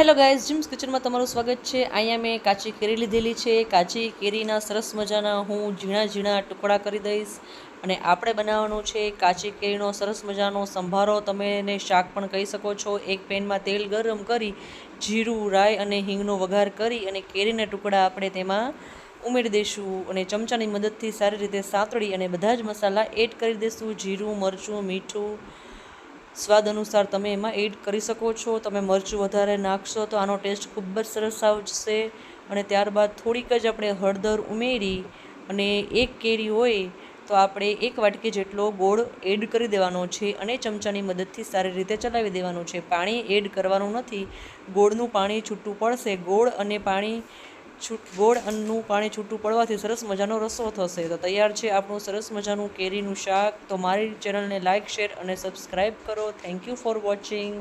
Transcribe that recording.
Hello guys, gyms કિચનમાં તમારું સ્વાગત છે. અહીંયા મેં કાચી કેરી લીધેલી છે. કાચી કેરીના સરસ મજાના હું ઝીણા ઝીણા ટુકડા કરી દઈશ અને આપણે બનાવવાનું છે કાચી કેરીનો સરસ મજાનો સંભારો. તમે એને શાક પણ કહી શકો છો. એક પેનમાં તેલ ગરમ કરી, જીરું, રાઈ અને હિંગનો વઘાર કરી અને કેરીના ટુકડા આપણે તેમાં ઉમેરી દઈશું અને ચમચાની મદદથી સારી રીતે સાંતળી અને બધા જ મસાલા એડ કરી દઈશું. જીરું, મરચું, મીઠું સ્વાદ અનુસાર તમે એમાં એડ કરી શકો છો. તમે મરચું વધારે નાખશો તો આનો ટેસ્ટ ખૂબ જ સરસ આવશે. અને ત્યારબાદ થોડીક જ આપણે હળદર ઉમેરી અને એક કેરી હોય તો આપણે એક વાટકી જેટલો ગોળ એડ કરી દેવાનો છે અને ચમચાની મદદથી સારી રીતે ચલાવી દેવાનું છે. પાણી એડ કરવાનું નથી. ગોળનું પાણી છૂટું પડશે. ગોળ અને પાણી છૂટ ગોળ અન્નનું પાણી છૂટું પડવાથી સરસ મજાનો રસો થશે. તો તૈયાર છે આપણું સરસ મજાનું કેરીનું શાક. તો મારી ચેનલને લાઇક શેર અને સબસ્ક્રાઈબ કરો. Thank you for watching